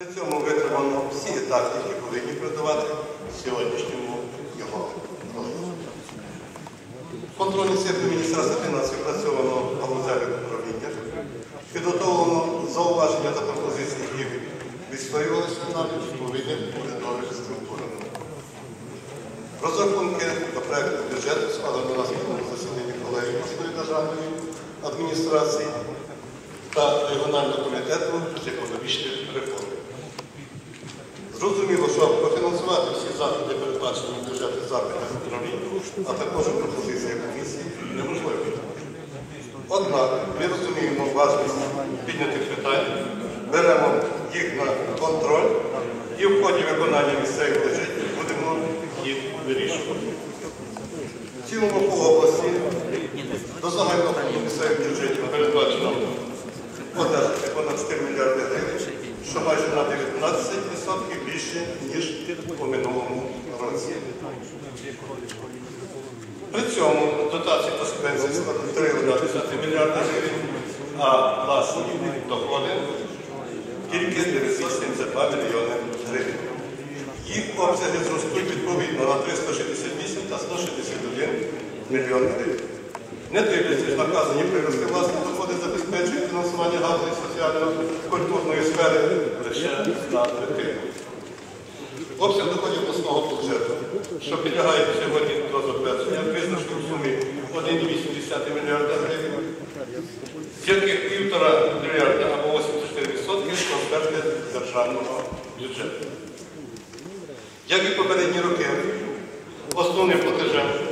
При цьому витримано всі етапи, які повинні придавати сьогоднішньому його розгляду. Контрольні цифри Міністерства фінансів працьовано галузевих управління, підготовлено зауваження та пропозиції, які відстоювалися нами відповідних урядових структурах. Розрахунки до проекту бюджету складено на спільному засіданні колегії міської державної адміністрації та регіонального комітету з економічних реформ. Зрозуміло, що профінансувати всі заходи, передбачені в бюджеті запитів управління, а також пропозиції комісії неможливо. Однак ми розуміємо важливість піднятих питань, беремо їх на контроль і в ході виконання місцевих бюджетів будемо їх вирішувати. В цілому по області що майже на 19% більше, ніж у минулому році. При цьому дотації та субвенції складуть 3,1 мільярда гривень, а власні доходи тільки 972 мільйони гривень. Їх обсяги зростуть відповідно на 368 та 161 мільйон гривень. Не дивлячись наказані прирости власні доходи забезпечують фінансування галузі соціально-культурної сфери лише на третину. Обсяг доходів обласного бюджету, що підлягає сьогодні до затвердження, визначений у сумі 1,8 мільярда гривень, яких півтора мільярда або 84% трансферти державного бюджету. Як і попередні роки, основним платежем